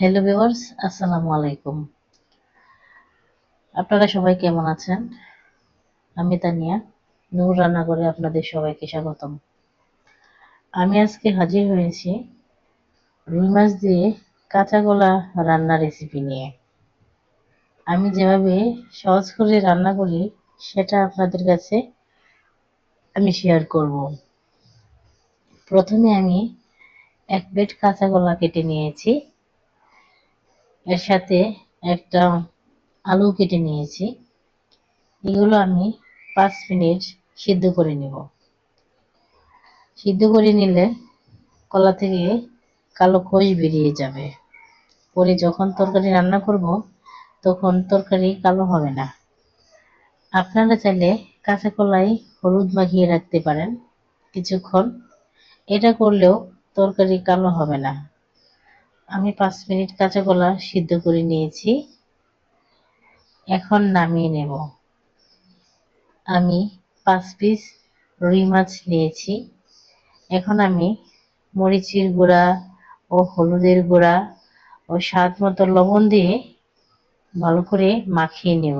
Hello viewers আসসালামু আলাইকুম। আপনারা সবাই কেমন আছেন? আমি তানিয়া, নূর রান্না করে আপনাদের সবাইকে স্বাগতম। আমি আজকে হাজির হয়েছি রুই মাছ দিয়ে কাঁচা কলা রান্নার রেসিপি নিয়ে। আমি যেভাবে সহজ করে রান্না করি, সেটা আপনাদের কাছে আমি শেয়ার করব। প্রথমে আমি এক প্লেট কাঁচা কলা কেটে নিয়েছি। এর সাথে একটা আলু কেটে নিয়েছি। এগুলো আমি পাঁচ মিনিট সিদ্ধ করে নেব। সিদ্ধ করে নিলে কলা থেকে কালো খোস বেরিয়ে যাবে। পরে যখন তরকারি রান্না করব, তখন তরকারি কালো হবে না। আপনারা চাইলে কাঁচা কলাই হলুদ মাখিয়ে রাখতে পারেন কিছুক্ষণ। এটা করলেও তরকারি কালো হবে না। আমি পাঁচ মিনিট কাঁচা কলা সিদ্ধ করে নিয়েছি। এখন নামিয়ে নেব। আমি পাঁচ পিস রুই মাছ নিয়েছি। এখন আমি মরিচের গুঁড়া ও হলুদের গুঁড়া ও স্বাদ মতো লবণ দিয়ে ভালো করে মাখিয়ে নেব।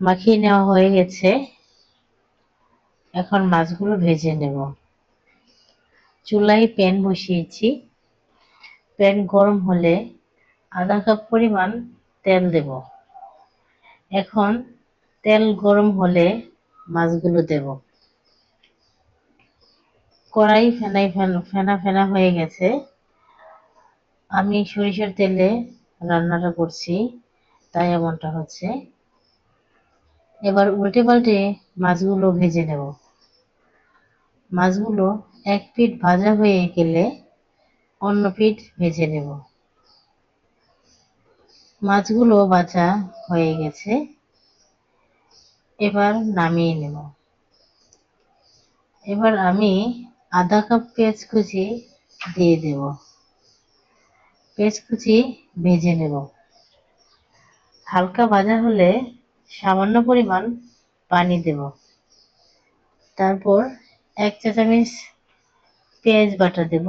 মাখিয়ে নেওয়া হয়ে গেছে। এখন মাছগুলো ভেজে নেব। চুলায় প্যান বসিয়েছি। প্যান গরম হলে আধা কাপ পরিমাণ তেল দেব। এখন তেল গরম হলে মাছগুলো দেব। কড়াই ফেনাই ফেনা ফেনা হয়ে গেছে। আমি সরিষার তেলে রান্নাটা করছি, তাই এমনটা হচ্ছে। এবার উল্টে পাল্টে মাছগুলো ভেজে নেব। মাছগুলো এক পিঠ ভাজা হয়ে গেলে অন্য পিঠ ভেজে নেব। মাছগুলো ভাজা হয়ে গেছে। এবার নামিয়ে নেব। এবার আমি আধা কাপ পেঁয়াজ কুচি দিয়ে দেব। পেঁয়াজ কুচি ভেজে নেব। হালকা ভাজা হলে সামান্য পরিমাণ পানি দেব। তারপর এক চা চামচ পেঁয়াজ বাটা দেব,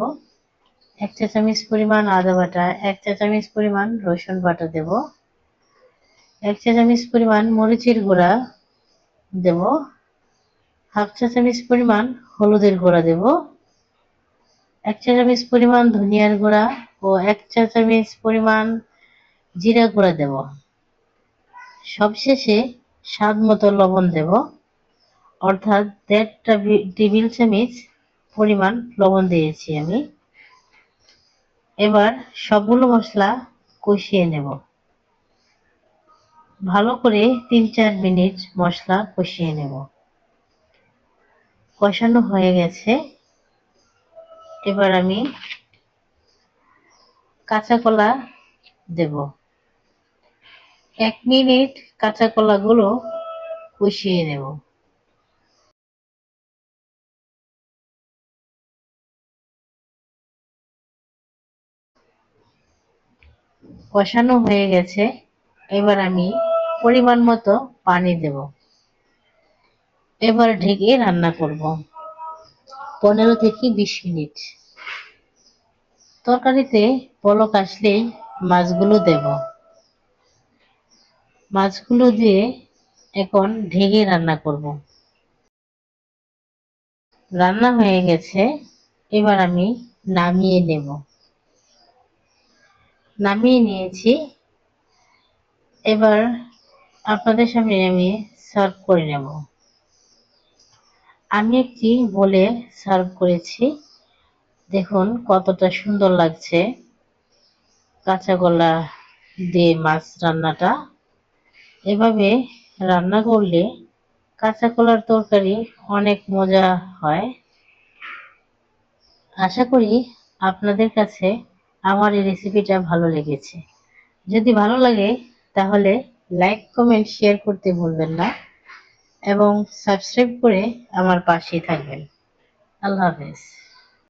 এক চা চামচ পরিমাণ আদা বাটা, এক চা চামচ পরিমাণ রসুন বাটা দেব, এক চা চামচ পরিমাণ মরিচের গুঁড়া দেব, হাফ চা চামচ পরিমাণ হলুদের গুঁড়া দেব, এক চা চামচ পরিমাণ ধনিয়ার গুঁড়া ও এক চা চামচ পরিমাণ জিরা গুঁড়া দেব। সবশেষে স্বাদ মতো লবণ দেব, অর্থাৎ দেড়টা টেবিল চামচ পরিমাণ লবণ দিয়েছি আমি। এবার সবগুলো মশলা কষিয়ে নেব। ভালো করে তিন চার মিনিট মশলা কষিয়ে নেব। কষানো হয়ে গেছে। এবার আমি কাঁচা কলা দেব। এক মিনিট কাঁচা কলাগুলো কষিয়ে নেব। কষানো হয়ে গেছে, এবার আমি পরিমাণ মতো পানি দেব। এবার ঢেকে রান্না করব। পনেরো থেকে বিশ মিনিট। তরকারিতে পলক আসলেই মাছগুলো দেব। মাছগুলো দিয়ে এখন ঢেকে রান্না করব। রান্না হয়ে গেছে, এবার আমি নামিয়ে নেব। নামিয়ে নিয়েছি। এবার আপনাদের সামনে আমি সার্ভ করে নেব। আমি একটি বলে সার্ভ করেছি। দেখুন কতটা সুন্দর লাগছে। কাঁচা গলা দিয়ে মাছ রান্নাটা। এভাবে রান্না করলে কাঁচা কলার তরকারি অনেক মজা হয়। আশা করি আপনাদের কাছে আমার এই রেসিপিটা ভালো লেগেছে। যদি ভালো লাগে, তাহলে লাইক কমেন্ট শেয়ার করতে ভুলবেন না এবং সাবস্ক্রাইব করে আমার পাশেই থাকবেন। আল্লাহ হাফেজ।